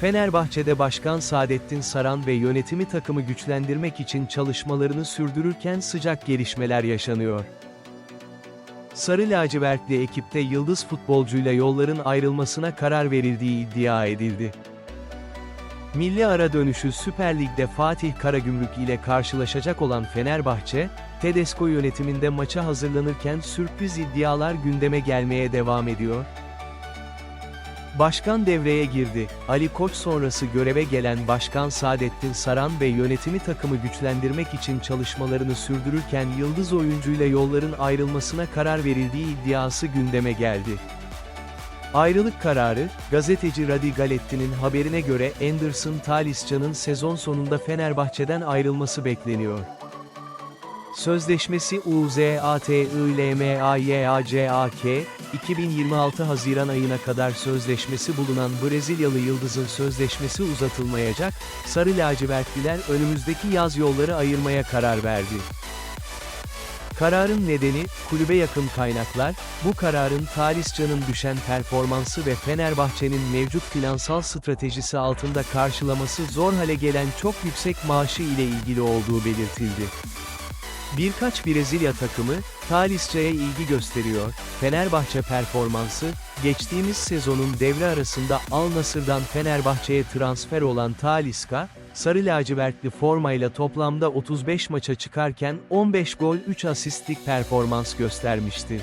Fenerbahçe'de Başkan Saadettin Saran ve yönetimi takımı güçlendirmek için çalışmalarını sürdürürken sıcak gelişmeler yaşanıyor. Sarı lacivertli ekipte yıldız futbolcuyla yolların ayrılmasına karar verildiği iddia edildi. Milli ara dönüşü Süper Lig'de Fatih Karagümrük ile karşılaşacak olan Fenerbahçe, Tedesco yönetiminde maça hazırlanırken sürpriz iddialar gündeme gelmeye devam ediyor. Başkan devreye girdi. Ali Koç sonrası göreve gelen Başkan Saadettin Saran ve yönetimi takımı güçlendirmek için çalışmalarını sürdürürken yıldız oyuncuyla yolların ayrılmasına karar verildiği iddiası gündeme geldi. Ayrılık kararı, gazeteci Radi Galetti'nin haberine göre Anderson Talisca'nın sezon sonunda Fenerbahçe'den ayrılması bekleniyor. Sözleşmesi UZATILMAYACAK, 2026 Haziran ayına kadar sözleşmesi bulunan Brezilyalı Yıldız'ın sözleşmesi uzatılmayacak, Sarı lacivertliler önümüzdeki yaz yolları ayırmaya karar verdi. Kararın nedeni, kulübe yakın kaynaklar, bu kararın Talisca'nın düşen performansı ve Fenerbahçe'nin mevcut finansal stratejisi altında karşılaması zor hale gelen çok yüksek maaşı ile ilgili olduğu belirtildi. Birkaç Brezilya takımı, Talisca'ya ilgi gösteriyor, Fenerbahçe performansı, geçtiğimiz sezonun devre arasında Al Nassr'dan Fenerbahçe'ye transfer olan Talisca, sarı lacivertli formayla toplamda 35 maça çıkarken 15 gol 3 asistlik performans göstermişti.